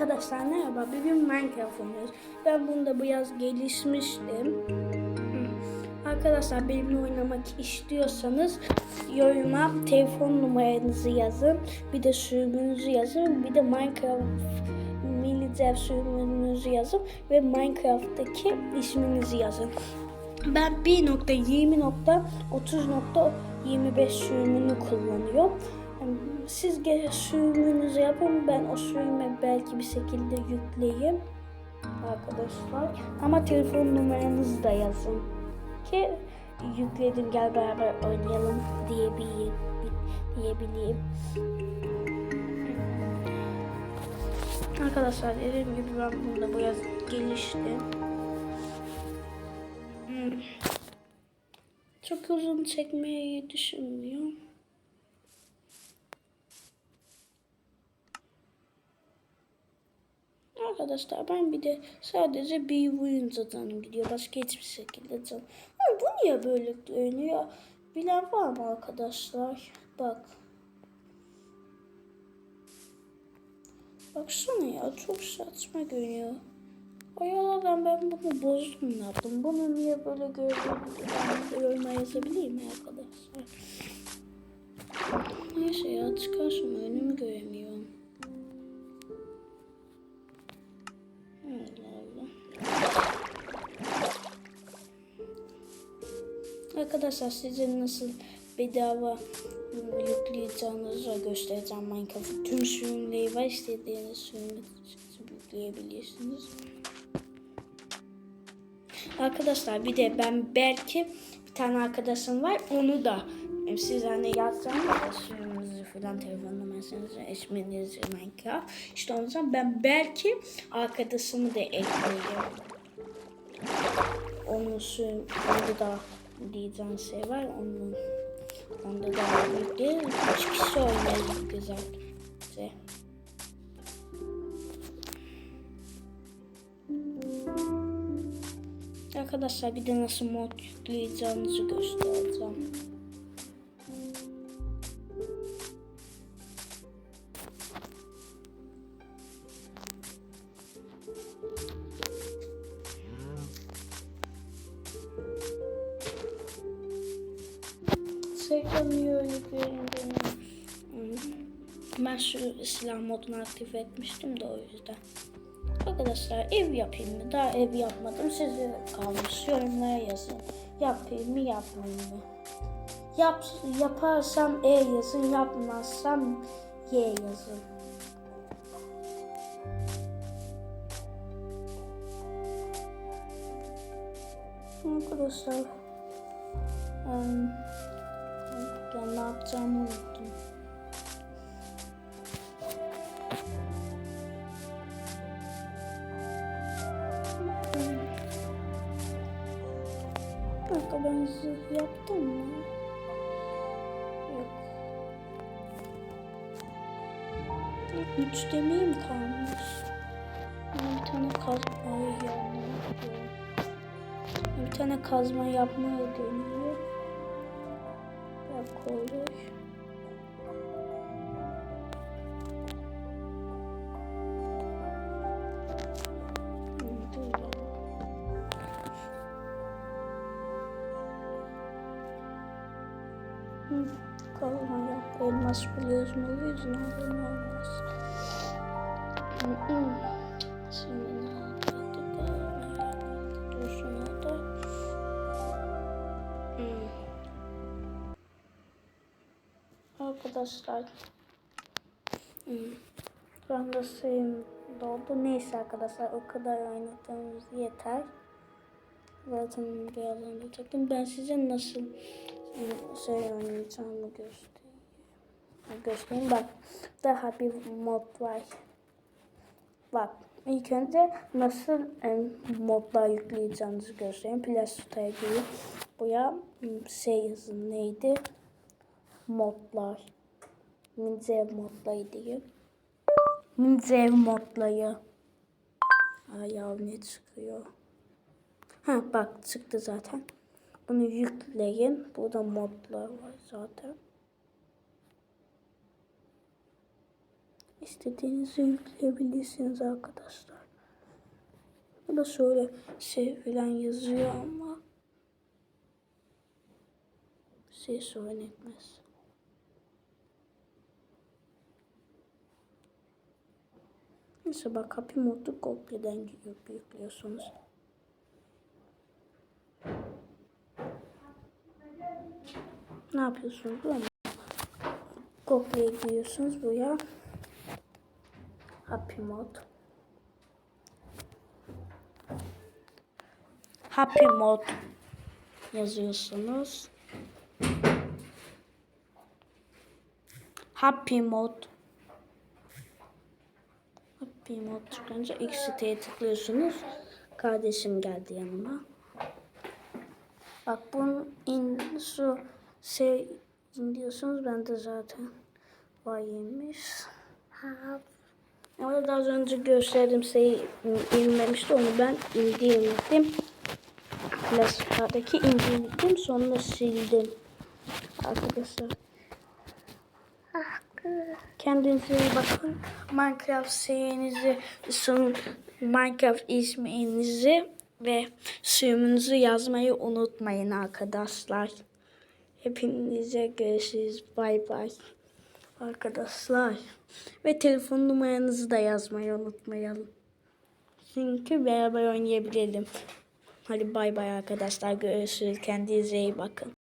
Arkadaşlar merhaba. Bugün Minecraft oynuyoruz. Ben bunda bu yaz gelişmiştim. Arkadaşlar benimle oynamak istiyorsanız yoruma telefon numaranızı yazın. Bir de sürümünüzü yazın. Bir de Minecraft mini dev sürümünüzü yazın. Ve Minecraft'taki isminizi yazın. Ben 1.20.30.25 sürümünü kullanıyorum. Siz gene sürümünüzü yapın. Ben o sürümü belki bir şekilde yükleyeyim. Arkadaşlar. Ama telefon numaranızı da yazın. Ki yükledim gel beraber oynayalım diyebileyim. diyebileyim. Arkadaşlar dediğim gibi ben bunda bu yaz geliştim. Hmm. Çok uzun çekmeyi düşünmüyorum. Arkadaşlar ben bir de sadece bir oyunca canım gidiyor. Başka hiçbir şekilde canım. Ama bu niye böyle dönüyor? Bilen var mı arkadaşlar? Bak. Baksana ya çok saçma görünüyor. Oyaladan ben bunu bozdum ne yaptım? Bunu niye böyle gördüm? Yoruma yazabilir mi arkadaşlar? Neyse ya çıkarsın önümü göremiyorum. Arkadaşlar size nasıl bedava yükleyeceğinizi göstereceğim Minecraft'ı. Tüm sürümleri var. istediğiniz sürümü yükleyebilirsiniz. Arkadaşlar bir de ben belki bir tane arkadaşım var. Onu da siz hani yazsanız sürümünüzü falan telefon numarasınızı, isminizi Minecraft. İşte o zaman ben belki arkadaşımı da ekleyeyim. Onun sürüm, onda da diyeceğim şey var. Onun onda da birlikte üç kişi oynayalım güzel. Şey. Arkadaşlar bir de nasıl mod yükleyeceğinizi göstereceğim. Ben şu silah modunu aktif etmiştim de o yüzden. Arkadaşlar ev yapayım mı? Daha ev yapmadım. Size kalmış. Yorumlara yazın. Yapayım mı yapmayayım mı? Yap, yaparsam E yazın. Yapmazsam Y yazın. Arkadaşlar um, ya ne yapacağımı unuttum. Kanka ben zırh yaptım mı? Yok. Üç demeyim kalmış. Bir tane kazmayı yapmaya Bir tane kazma yapmaya deniyor. Kolay. Kavma yap. Elmas biliyorsun o yüzden olur olmaz. Şimdi ne yapıyorduk? Dursun Arkadaşlar. Şu anda suyum doldu. Neyse arkadaşlar o kadar oynadığımız yeter. Zaten birazdan çektim. Ben size nasıl şey oynayacağımı göstereyim. Göstereyim bak. Daha bir mod var. Bak ilk önce nasıl modlar yükleyeceğinizi göstereyim. Plastaya girip buraya şey yazın neydi? Modlar. Minzev modları diye. Minzev modları. Ay ya ne çıkıyor? Ha bak çıktı zaten. Bunu yükleyin. Burada modlar var zaten. istediğinizi yükleyebilirsiniz arkadaşlar. Bu da şöyle şey falan yazıyor ama şey sorun Neyse bak Happy Mod'u kopyadan yük- yüklüyorsunuz. Ne yapıyorsunuz? Kopya giriyorsunuz buraya. Happy Mod. Happy Mod yazıyorsunuz. Happy Mod. Happy Mod çıkınca X'e tıklıyorsunuz. Kardeşim geldi yanıma. Bak bunun in su şey diyorsunuz ben de zaten vaymış. Ama daha önce gösterdim şey inmemişti onu ben indirdim. Klasifadaki indirdim sonra sildim. Arkadaşlar. Kendinize iyi bakın. Minecraft serinizi, Minecraft isminizi ve sürümünüzü yazmayı unutmayın arkadaşlar. Hepinize görüşürüz. Bay bay. Arkadaşlar. Ve telefon numaranızı da yazmayı unutmayalım. Çünkü beraber oynayabilirim. Hadi bay bay arkadaşlar. Görüşürüz. Kendinize iyi bakın.